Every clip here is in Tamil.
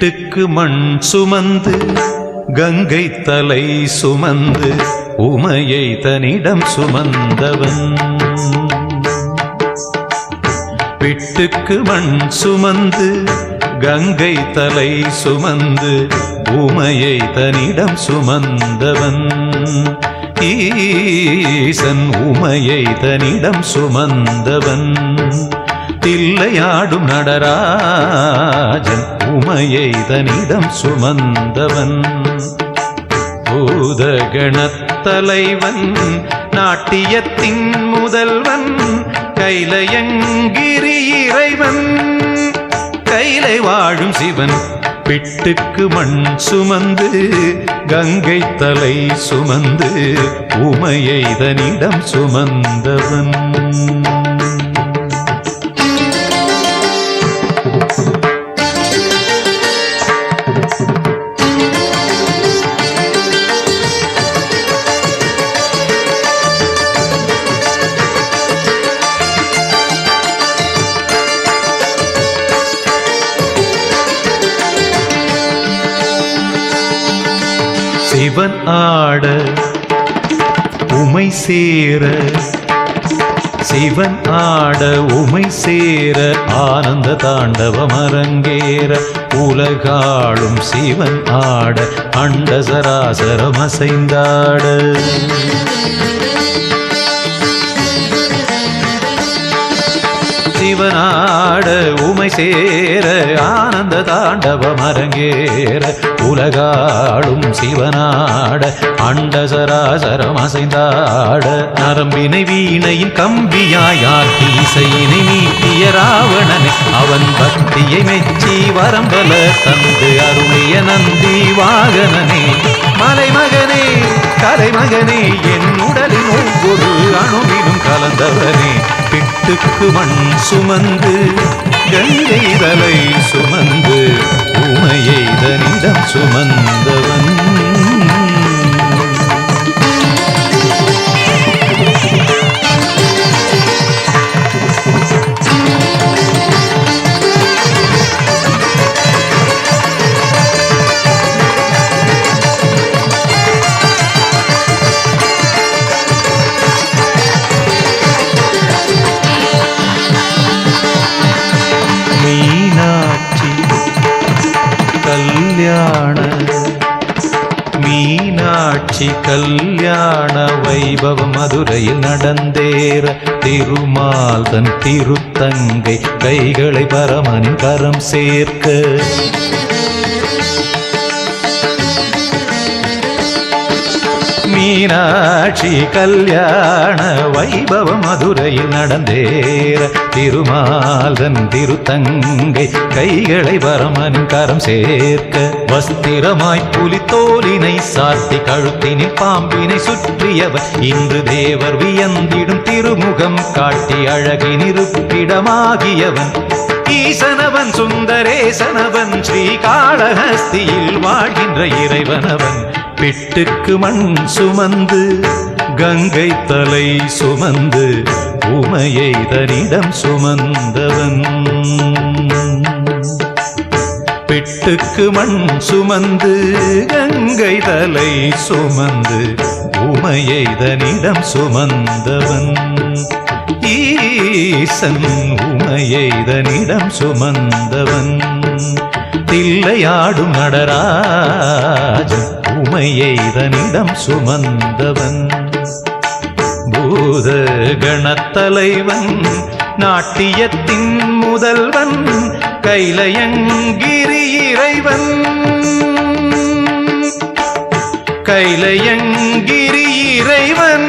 வீட்டுக்கு மண் சுமந்து கங்கை தலை சுமந்து உமையை தனிடம் சுமந்தவன். பிட்டுக்கு மண் சுமந்து கங்கை தலை சுமந்து உமையை தனிடம் சுமந்தவன். ஈசன் உமையை தனிடம் சுமந்தவன். தில்லையாடும் நடராஜன் உமையை தனிடம் சுமந்தவன். பூதகணத்தலைவன் நாட்டியத்தின் முதல்வன் கைலயங்கிரி இறைவன். கைலை வாழும் சிவன் பிட்டுக்கு மண் சுமந்து கங்கை தலை சுமந்து உமையை தனிடம் சுமந்தவன். சிவன் ஆட உமை சேர. சிவன் ஆட உமை சேர ஆனந்த தாண்டவம் அரங்கேற. உலகாளும் சிவன் ஆட அண்ட சராசரம் அசைந்தாட. உமை சேர ஆனந்த தாண்டவம் அரங்கேற உலகாடும் சிவனாட அண்ட சராசரம் அசைந்தாட. நரம்பினை வீணையின் கம்பியாயாக்கி இசையினை மீட்டிய ராவணனை அவன் பக்தியை மெச்சி வரம்பல தந்து அருளிய நந்தி வாகனனே. மலைமகனே கலைமகனே என் உடலின் ஒவ்வொரு அணுவிலும் கலந்தவனே. பிட்டுக்கு மண் சுமந்து கங்கை தலை சுமந்து உமையை தனிடம் சுமந்தவர். கல்யாண வைபவ மதுரையில் நடந்தேற திருமால் தன் திருத்தங்கை கைகளை பரமனின் கரம் சேர்க்க. மீனாட்சி கல்யாண வைபவ மதுரையில் நடந்தேற திருமாலன் திருத்தங்கை கைகளை வரமனின் கரம் சேர்க்க வஸ்திரமாய் புலித்தோலினை சாத்தி கழுத்தினில் பாம்பினை சுற்றியவர் இன்று தேவர் வியந்திடும் திருமுகம் காட்டி அழகின் இருப்பிடமாகியவன். ஈசனவன் சுந்தரேசனவன் ஸ்ரீகாளஹஸ்தியில் வாழ்கின்ற இறைவனவன். பிட்டுக்கு மண் சுமந்து கங்கை தலை சுமந்து உமையை தனிடம் சுமந்தவன். பிட்டுக்கு மண் சுமந்து கங்கை தலை சுமந்து உமையை தனிடம் சுமந்தவன். ஈசன் உமையை தனிடம் சுமந்தவன். தில்லையாடும் நடராஜன் உமையை தனிடம் சுமந்தவன். பூத கணத்தலைவன் நாட்டியத்தின் முதல்வன் கைலயங்கிரி இறைவன் கைலயங்கிரி இறைவன்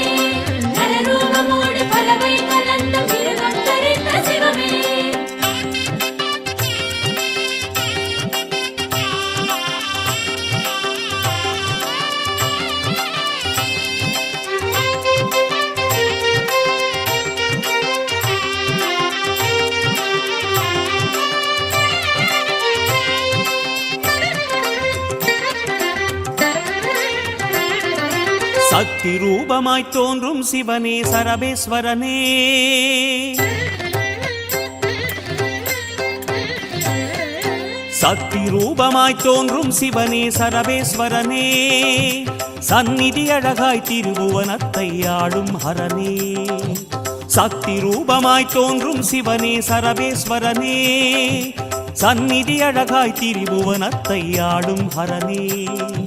சக்தி ரூபமாய் தோன்றும் சிவனே சரபேஸ்வரனே. சக்தி ரூபமாய் தோன்றும் சிவனே சரபேஸ்வரனே. சந்நிதி அழகாய் திருபுவனத்தை ஆளும் ஹரனே. சக்தி ரூபமாய் தோன்றும் சிவனே சரபேஸ்வரனே. சந்நிதி அழகாய் திரிபுவனத்தை ஆளும் ஹரனே.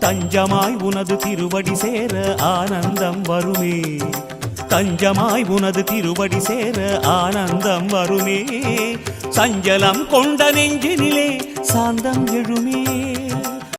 தஞ்சமாய் உனது திருவடி சேர ஆனந்தம் வருமே. தஞ்சமாய் உனது திருவடி சேர ஆனந்தம் வருமே. சஞ்சலம் கொண்ட நெஞ்சினிலே சாந்தம் எழுமே.